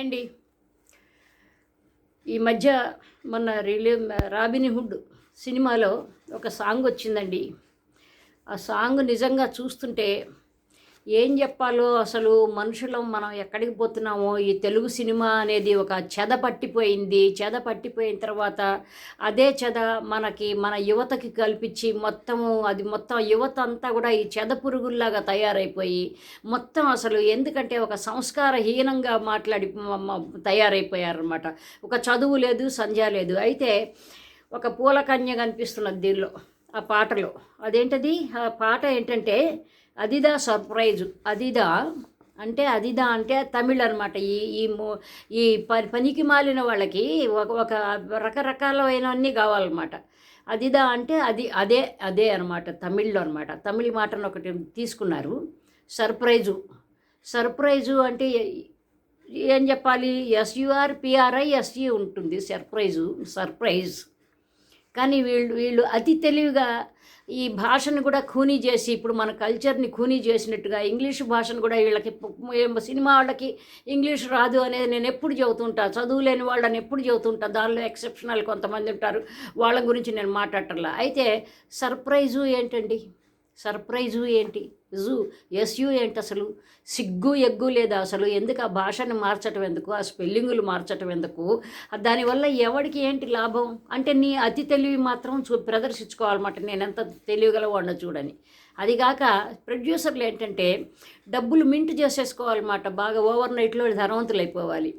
అండి ఈ మధ్య మొన్న రిలీ రాబినిహుడ్ సినిమాలో ఒక సాంగ్ వచ్చిందండి. ఆ సాంగ్ నిజంగా చూస్తుంటే ఏం చెప్పాలో అసలు మనుషులం మనం ఎక్కడికి పోతున్నామో? ఈ తెలుగు సినిమా అనేది ఒక చెద పట్టిపోయింది. చెద పట్టిపోయిన తర్వాత అదే చెద మనకి మన యువతకి కల్పించి మొత్తము అది మొత్తం యువత అంతా కూడా ఈ చెద పురుగుల్లాగా తయారైపోయి మొత్తం అసలు ఎందుకంటే ఒక సంస్కారహీనంగా మాట్లాడి తయారైపోయారనమాట ఒక చదువు లేదు సంధ్య లేదు. అయితే ఒక పూల కన్య కనిపిస్తున్నది దీనిలో ఆ పాటలో. అదేంటది? ఆ పాట ఏంటంటే అదిదా సర్ప్రైజ్. అదిదా అంటే అదిదా అంటే తమిళ్ అనమాట ఈ ఈ ఈ పని పనికి మాలిన వాళ్ళకి ఒక ఒక రకరకాలైనవన్నీ కావాలన్నమాట. అదిదా అంటే అది అదే అదే అనమాట తమిళ్ళో అనమాట తమిళ్ మాటను ఒకటి తీసుకున్నారు. సర్ప్రైజు. సర్ప్రైజు అంటే ఏం చెప్పాలి? ఎస్యుఆర్ పిఆర్ఐ ఎస్యు ఉంటుంది. Surprise surprise. కానీ వీళ్ళు వీళ్ళు అతి తెలివిగా ఈ భాషను కూడా ఖూనీ చేసి ఇప్పుడు మన కల్చర్ని ఖూనీ చేసినట్టుగా ఇంగ్లీష్ భాషను కూడా వీళ్ళకి సినిమా వాళ్ళకి ఇంగ్లీష్ రాదు అనేది నేను ఎప్పుడు చెబుతుంటా. చదువులేని వాళ్ళని ఎప్పుడు చెబుతుంటా. దానిలో ఎక్సెప్షనల్ కొంతమంది ఉంటారు. వాళ్ళ గురించి నేను మాట్లాడటంలా. అయితే సర్ప్రైజు ఏంటండి? సర్ప్రైజు ఏంటి? జూ ఎస్యు ఏంటి అసలు? సిగ్గు ఎగ్గు లేదా అసలు? ఎందుకు ఆ భాషను మార్చటం ఎందుకు? ఆ స్పెల్లింగులు మార్చటం ఎందుకు? దానివల్ల ఎవడికి ఏంటి లాభం? అంటే నీ అతి తెలివి మాత్రం చూ ప్రదర్శించుకోవాలన్నమాట. నేను ఎంత తెలియగలవాడినో చూడని. అదిగాక ప్రొడ్యూసర్లు ఏంటంటే డబ్బులు మింట్ చేసేసుకోవాలన్నమాట. బాగా ఓవర్ నైట్లో ధనవంతులు అయిపోవాలి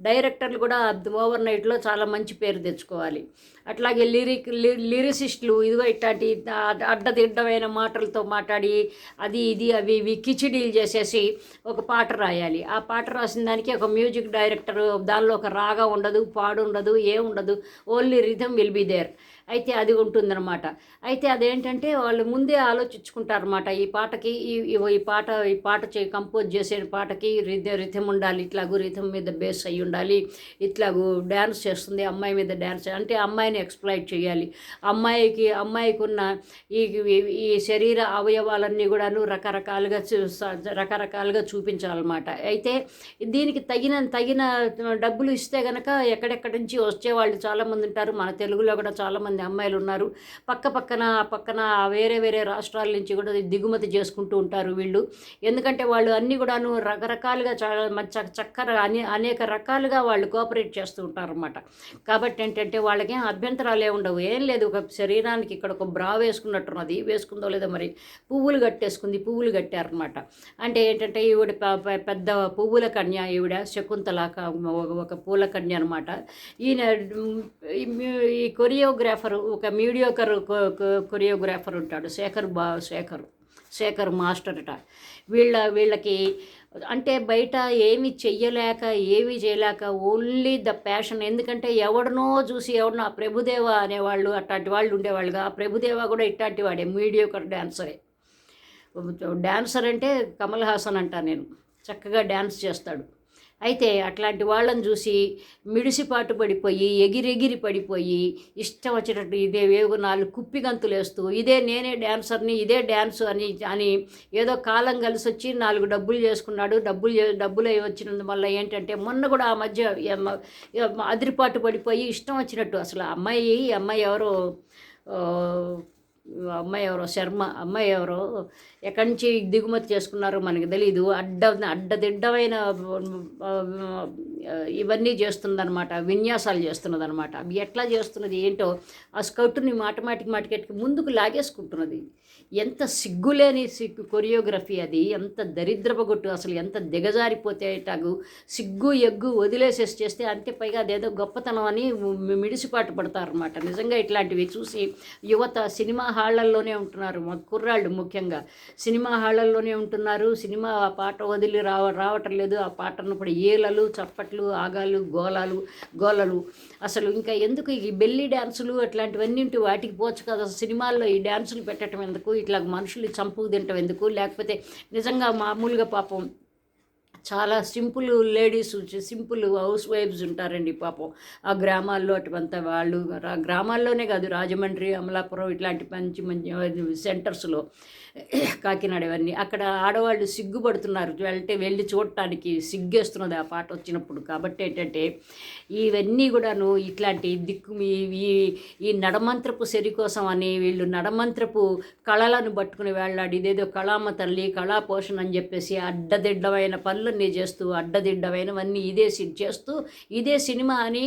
డైరెక్టర్లు కూడా ఓవర్ నైట్లో చాలా మంచి పేరు తెచ్చుకోవాలి. అట్లాగే లిరిక్ లి- లిరిసిస్టులు ఇదిగో ఇట్లాంటి అడ్డదిడ్డమైన మాటలతో మాట్లాడి అది ఇది అవి ఇవి కిచిడీలు చేసేసి ఒక పాట రాయాలి. ఆ పాట రాసిన దానికి ఒక మ్యూజిక్ డైరెక్టర్ దానిలో ఒక రాగా ఉండదు పాడు ఉండదు ఏం ఉండదు only rhythm will be there. అయితే అది ఉంటుందన్నమాట. అయితే అదేంటంటే వాళ్ళు ముందే ఆలోచించుకుంటారన్నమాట. ఈ పాటకి ఈ ఈ- పాట ఈ పాట చే కంపోజ్ చేసే పాటకి రిథం ఉండాలి ఇట్లాగూ రిథం మీద బేస్ అయి ఉండాలి ఇట్లాగూ డ్యాన్స్ చేస్తుంది అమ్మాయి మీద డ్యాన్స్ అంటే అమ్మాయిని ఎక్స్ప్లైట్ చేయాలి. అమ్మాయికి అమ్మాయికి ఉన్న ఈ ఈ- శరీర అవయవాలన్నీ కూడాను రకరకాలుగా చూ- రకరకాలుగా చూపించాలన్నమాట. అయితే దీనికి తగిన తగిన డబ్బులు ఇస్తే గనక ఎక్కడెక్కడి నుంచి వచ్చేవాళ్ళు చాలామంది ఉంటారు. మన తెలుగులో కూడా చాలామంది అమ్మాయిలు ఉన్నారు. పక్క పక్కన పక్కన వేరే వేరే రాష్ట్రాల నుంచి కూడా దిగుమతి చేసుకుంటూ ఉంటారు వీళ్ళు. ఎందుకంటే వాళ్ళు అన్ని కూడాను రకరకాలుగా చాలా చక్క- చక్కర అనే అనేక రకాలుగా వాళ్ళు కోఆపరేట్ చేస్తూ ఉంటారు అనమాట కాబట్టి ఏంటంటే వాళ్ళకి అభ్యంతరాలే అభ్యంతరాలు ఉండవు. ఏం లేదు ఒక శరీరానికి ఇక్కడ ఒక బ్రా వేసుకున్నట్టున్నది. వేసుకుందో లేదో మరి పువ్వులు కట్టేసుకుంది పువ్వులు కట్టారనమాట అంటే ఏంటంటే ఈవిడ పెద్ద పువ్వుల కన్య ఈవిడ శకుంతల ఒక- పూల కన్య అనమాట ఈయన ఈ కొరియోగ్రాఫర్ కొరియోగ్రాఫర్ ఒక మీడియోకర్ కొరియోగ్రాఫర్ ఉంటాడు. శేఖర్ బా శేఖర్ శేఖర్ మాస్టర్ అట. వీళ్ళ వీళ్ళకి అంటే బయట ఏమి చెయ్యలేక ఏమి చేయలేక ఓన్లీ ద ప్యాషన్ ఎందుకంటే ఎవడనో చూసి ఎవడనో ఆ ప్రభుదేవ అనేవాళ్ళు అట్లాంటి వాళ్ళు ఉండేవాళ్ళుగా. ఆ ప్రభుదేవ కూడా ఇట్లాంటి వాడే మీడియోకర్ డాన్సరే డాన్సర్ అంటే కమల్ హాసన్ అంటా నేను. చక్కగా డ్యాన్స్ చేస్తాడు. అయితే అట్లాంటి వాళ్ళని చూసి మిడిసిపాటు పడిపోయి ఎగిరెగిరి పడిపోయి ఇష్టం వచ్చినట్టు ఇదే వేగు నాలుగు కుప్పి గంతులు వేస్తూ ఇదే నేనే డ్యాన్సర్ని ఇదే డ్యాన్స్ అని అని ఏదో కాలం కలిసి వచ్చి నాలుగు డబ్బులు చేసుకున్నాడు. డబ్బులు డబ్బులు అయి వచ్చినందు వల్ల ఏంటంటే మొన్న కూడా ఆ మధ్య అదిరిపాటు పడిపోయి ఇష్టం వచ్చినట్టు. అసలు అమ్మాయి అమ్మాయి ఎవరో అమ్మాయి ఎవరో శర్మ అమ్మాయి ఎవరో ఎక్కడి నుంచి దిగుమతి చేసుకున్నారో మనకి తెలియదు అడ్డ అడ్డదిడ్డమైన ఇవన్నీ చేస్తుందన్నమాట విన్యాసాలు చేస్తున్నదనమాట అవి ఎట్లా చేస్తున్నది ఏంటో ఆ స్కౌట్ని మాటమాటికి మాటికెట్కి ముందుకు లాగేసుకుంటున్నది. ఎంత సిగ్గులేని సిగ్గు కొరియోగ్రఫీ అది. ఎంత దరిద్రపగొట్టు అసలు ఎంత దిగజారిపోతే సిగ్గు ఎగ్గు వదిలేసేసి చేస్తే అంతే పైగా అదేదో గొప్పతనం అని మిడిసిపాటు పడతారనమాట నిజంగా ఇట్లాంటివి చూసి యువత సినిమా హాళ్ళల్లోనే ఉంటున్నారు. మా కుర్రాళ్ళు ముఖ్యంగా. సినిమా హాళ్ళల్లోనే ఉంటున్నారు. సినిమా ఆ పాట వదిలి రావ రావటం లేదు. ఆ పాటను ఇప్పుడు ఏలలు చప్పట్లు ఆగాలు గోలాలు గోలలు. అసలు ఇంకా ఎందుకు ఈ బెల్లి డ్యాన్సులు అట్లాంటివన్నీంటి వాటికి పోవచ్చు కదా? సినిమాల్లో ఈ డ్యాన్సులు పెట్టడం ఎందుకు? ఇట్లా మనుషులు చంపు తినటం ఎందుకు? లేకపోతే నిజంగా మామూలుగా పాపం చాలా సింపుల్ లేడీస్ సింపుల్ హౌస్ వైఫ్స్ ఉంటారండి పాపం. ఆ గ్రామాల్లో అటువంతా వాళ్ళు గ్రామాల్లోనే కాదు రాజమండ్రి అమలాపురం ఇట్లాంటి మంచి మంచి సెంటర్స్లో కాకినాడ ఇవన్నీ. అక్కడ ఆడవాళ్ళు సిగ్గుపడుతున్నారు. వెళ్తే వెళ్ళి చూడటానికి సిగ్గేస్తున్నది ఆ పాట వచ్చినప్పుడు. కాబట్టి ఏంటంటే ఇవన్నీ కూడాను ఇట్లాంటి దిక్కు ఈ ఈ నడమంత్రపు సరి కోసం అని వీళ్ళు నడమంత్రపు కళలను పట్టుకుని వెళ్ళాడు. ఇదేదో కళామ తల్లి కళా పోషణ అని చెప్పేసి అడ్డదిడ్డమైన పనులన్నీ చేస్తూ అడ్డదిడ్డమైనవన్నీ ఇదే చేస్తూ ఇదే సినిమా అని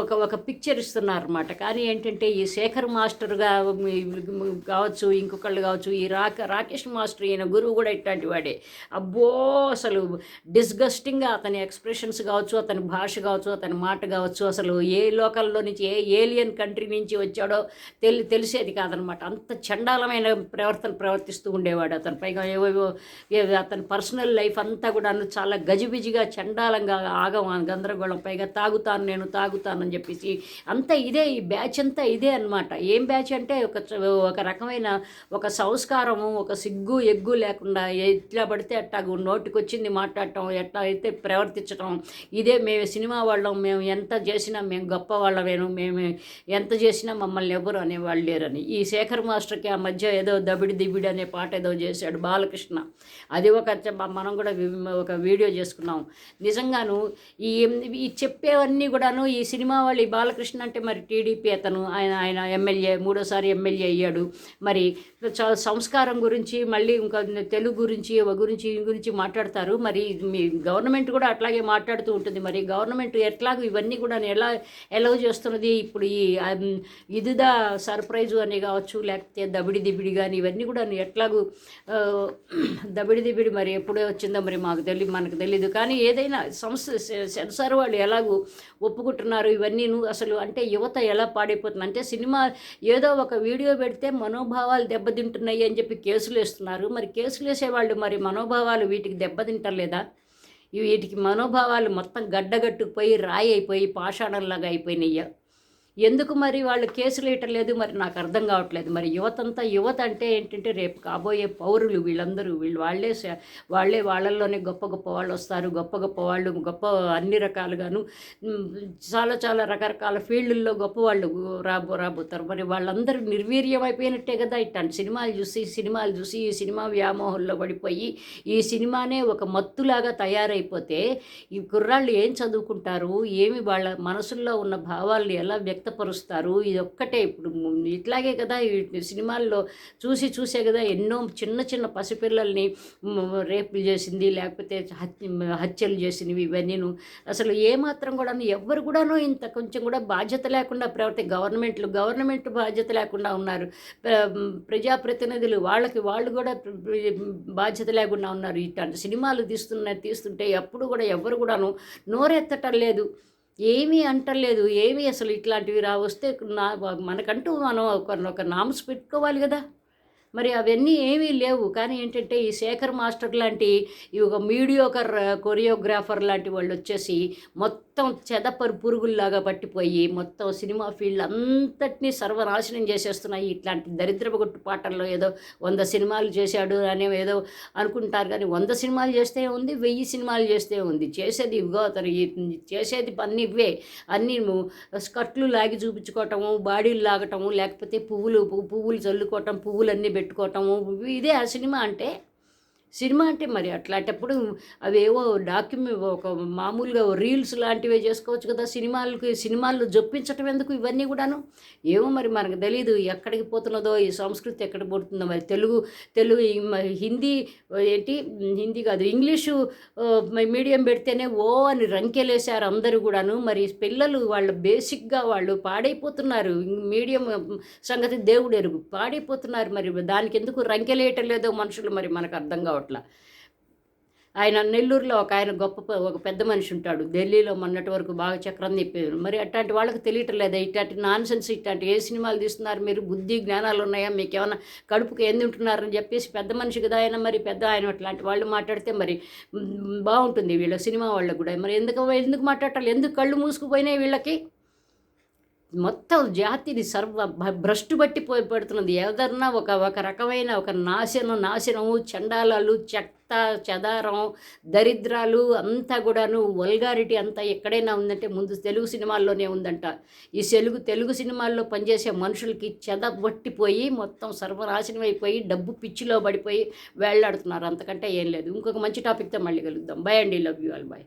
ఒక ఒక పిక్చర్ ఇస్తున్నారు అనమాట కానీ ఏంటంటే ఈ శేఖర్ మాస్టర్గా కావచ్చు ఇంకొకళ్ళు కావచ్చు ఈ రాక రాకేష్ మాస్టర్ ఈయన గురువు కూడా ఇట్లాంటి వాడే. అబ్బో అసలు డిస్గస్టింగ్గా అతని ఎక్స్ప్రెషన్స్ కావచ్చు అతని భాష కావచ్చు అతని మాట కావచ్చు అసలు ఏ లోకల్లో నుంచి ఏ ఏలియన్ కంట్రీ నుంచి వచ్చాడో తెలి తెలిసేది కాదనమాట. అంత చండాలమైన ప్రవర్తన ప్రవర్తిస్తూ ఉండేవాడు అతను. పైగా ఏవేవో అతని పర్సనల్ లైఫ్ అంతా కూడా చాలా గజిబిజిగా చండాలంగా ఆగం గందరగోళం పైగా తాగుతాను నేను తాగుతానని చెప్పేసి అంతా ఇదే ఈ బ్యాచ్ అంతా ఇదే అనమాట ఏం బ్యాచ్ అంటే ఒక ఒక రకమైన ఒక సంస్కారము ఒక సిగ్గు ఎగ్గు లేకుండా ఎట్లా పడితే అట్టా నోటికొచ్చింది మాట్లాడటం ఎట్లా అయితే ప్రవర్తించడం ఇదే మేము సినిమా వాళ్ళం మేము ఎంత చేసినా మేము గొప్ప వాళ్ళమేను మేము ఎంత చేసినా మమ్మల్ని ఎవరు అనేవాళ్ళు లేరని. ఈ శేఖర్ మాస్టర్కి ఆ మధ్య ఏదో దబిడి దిబిడి అనే పాట ఏదో చేశాడు బాలకృష్ణ. అది ఒక మనం కూడా ఒక వీడియో చేసుకున్నాం. నిజంగాను ఈ ఈ చెప్పేవన్నీ కూడాను ఈ సినిమా వాళ్ళు ఈ బాలకృష్ణ అంటే మరి టీడీపీ అతను ఆయన ఆయన ఎమ్మెల్యే మూడోసారి ఎమ్మెల్యే అయ్యాడు. మరి సంస్కారం గురించి మళ్ళీ ఇంకా తెలుగు గురించి గురించి ఈ గురించి మాట్లాడతారు. మరి మీ గవర్నమెంట్ కూడా అట్లాగే మాట్లాడుతూ ఉంటుంది. మరి గవర్నమెంట్ ఎట్లాగో ఇవన్నీ కూడా ఎలా ఎలవ్ చేస్తున్నది? ఇప్పుడు ఈ ఇదిదా సర్ప్రైజు అని కావచ్చు లేకపోతే దబిడి దిబిడి కానీ ఇవన్నీ కూడా ఎట్లాగూ దబిడి దిబిడి మరి ఎప్పుడే వచ్చిందో మరి మాకు తెలియదు మనకు తెలియదు కానీ ఏదైనా సంస్థ సెన్సార్ వాళ్ళు ఎలాగూ ఒప్పుకుంటున్నారు ఇవన్నీ అసలు అంటే యువత ఎలా పాడైపోతుంది? అంటే సినిమా ఏదో ఒక వీడియో పెడితే మనోభావాలు దెబ్బతింటున్నాయి అని చెప్పి కేసులు వేస్తున్నారు మరి కేసులు వేసేవాళ్ళు మరి మనోభావాలు వీటికి దెబ్బతింటలేదా? వీటికి మనోభావాలు మొత్తం గడ్డగట్టుకుపోయి రాయి అయిపోయి పాషాణంలాగా అయిపోయినాయ్యా. ఎందుకు మరి వాళ్ళు కేసులు వేయటం మరి నాకు అర్థం కావట్లేదు. మరి యువతంతా యువత అంటే ఏంటంటే రేపు కాబోయే పౌరులు వీళ్ళందరూ వీళ్ళు వాళ్ళే వాళ్ళే వాళ్ళల్లోనే గొప్ప గొప్ప వాళ్ళు వస్తారు. గొప్ప గొప్ప వాళ్ళు గొప్ప అన్ని రకాలుగాను చాలా చాలా రకరకాల ఫీల్డ్ల్లో గొప్ప వాళ్ళు రాబో రాబోతారు. మరి వాళ్ళందరూ నిర్వీర్యం అయిపోయినట్టే కదా ఇట్టాను సినిమాలు చూసి సినిమాలు చూసి ఈ సినిమా వ్యామోహంలో పడిపోయి ఈ సినిమానే ఒక మత్తులాగా తయారైపోతే ఈ కుర్రాళ్ళు ఏం చదువుకుంటారు? ఏమి వాళ్ళ మనసుల్లో ఉన్న భావాలను ఎలా వ్యక్తం వ్యక్తపరుస్తారు. ఇది ఒక్కటే ఇప్పుడు ఇట్లాగే కదా సినిమాల్లో చూసి చూసే కదా ఎన్నో చిన్న చిన్న పసిపిల్లల్ని రేపులు చేసింది లేకపోతే హత్యలు చేసినవి ఇవన్నీ అసలు ఏమాత్రం కూడా ఎవరు కూడాను ఇంత కొంచెం కూడా బాధ్యత లేకుండా ప్రవర్తి గవర్నమెంట్లు గవర్నమెంట్ బాధ్యత లేకుండా ఉన్నారు. ప్రజాప్రతినిధులు వాళ్ళకి వాళ్ళు కూడా బాధ్యత లేకుండా ఉన్నారు. ఇట్లాంటి సినిమాలు తీస్తున్న తీస్తుంటే ఎప్పుడు కూడా ఎవరు కూడాను నోరెత్తటం లేదు. ఏమీ అంటలేదు ఏమీ అసలు ఇట్లాంటివి రా వస్తే నా మనకంటూ మనం ఒక ఒక నామ్స్ పెట్టుకోవాలి కదా. మరి అవన్నీ ఏమీ లేవు. కానీ ఏంటంటే ఈ శేఖర్ మాస్టర్ లాంటి ఈ ఒక మీడియోకర్ కొరియోగ్రాఫర్ లాంటి వాళ్ళు వచ్చేసి మొత్తం మొత్తం చెదపరు పురుగుల్లాగా పట్టిపోయి మొత్తం సినిమా ఫీల్డ్ అంతటినీ సర్వనాశనం చేసేస్తున్నాయి. ఇట్లాంటి దరిద్రపు కొట్టు పాటల్లో ఏదో వంద సినిమాలు చేశాడు అనే ఏదో అనుకుంటారు కానీ వంద సినిమాలు చేస్తే ఉంది వెయ్యి సినిమాలు చేస్తే ఉంది. చేసేది ఇవ్వగోతారు చేసేది అన్ని ఇవే అన్నీ స్కర్ట్లు లాగి చూపించుకోవటము బాడీలు లాగటము లేకపోతే పువ్వులు పువ్వులు చల్లుకోవటం పువ్వులన్నీ పెట్టుకోవటము ఇదే ఆ సినిమా అంటే సినిమా అంటే మరి అట్లాంటప్పుడు అవేవో డాక్యుమెంట్ ఒక మామూలుగా రీల్స్ లాంటివే చేసుకోవచ్చు కదా సినిమాలకి సినిమాల్లో జొప్పించటం ఎందుకు ఇవన్నీ కూడాను? ఏమో మరి మనకు తెలియదు ఎక్కడికి పోతున్నదో ఈ సంస్కృతి ఎక్కడ పోతుందో మరి తెలుగు తెలుగు హిందీ ఏంటి హిందీ కాదు ఇంగ్లీషు మీడియం పెడితేనే ఓ అని రంకెలేశారు అందరూ కూడాను. మరి పిల్లలు వాళ్ళు బేసిక్గా వాళ్ళు పాడైపోతున్నారు. మీడియం సంగతి దేవుడు ఎరుగు పాడైపోతున్నారు. మరి దానికి ఎందుకు రంకెలేయటం లేదో మనుషులు మరి మనకు అర్థం కావట్లేదు. చోట్ల. ఆయన నెల్లూరులో ఒక ఆయన గొప్ప ఒక పెద్ద మనిషి ఉంటాడు. ఢిల్లీలో మొన్నటి వరకు బాగా చక్రం తిప్పేవారు. మరి అట్లాంటి వాళ్ళకి తెలియటం లేదా ఇట్లాంటి నాన్ సెన్స్ ఇట్లాంటి ఏ సినిమాలు తీస్తున్నారు? మీరు బుద్ధి జ్ఞానాలు ఉన్నాయా? మీకు ఏమైనా కడుపుకి ఎందు ఉంటున్నారని చెప్పేసి పెద్ద మనిషి కదా ఆయన మరి పెద్ద ఆయన అట్లాంటి వాళ్ళు మాట్లాడితే మరి బాగుంటుంది వీళ్ళ సినిమా వాళ్ళకు కూడా. మరి ఎందుకు ఎందుకు మాట్లాడాలి ఎందుకు కళ్ళు మూసుకుపోయినాయి వీళ్ళకి? మొత్తం జాతిని సర్వ భ- భ్రష్టు బట్టి పోయి పెడుతున్నది. ఏదన్నా ఒక ఒక రకమైన ఒక నాశనం నాశనము చండాలాలు చెత్త చెదారం దరిద్రాలు అంతా కూడాను వల్గారిటీ అంతా ఎక్కడైనా ఉందంటే ముందు తెలుగు సినిమాల్లోనే ఉందంట. ఈ తెలుగు తెలుగు సినిమాల్లో పనిచేసే మనుషులకి చెద పట్టిపోయి మొత్తం సర్వనాశనం అయిపోయి డబ్బు పిచ్చిలో పడిపోయి వేళ్ళాడుతున్నారు. అంతకంటే ఏం లేదు. ఇంకొక మంచి టాపిక్తో మళ్ళీ కలుద్దాం. బై అండి. Love you all. బాయ్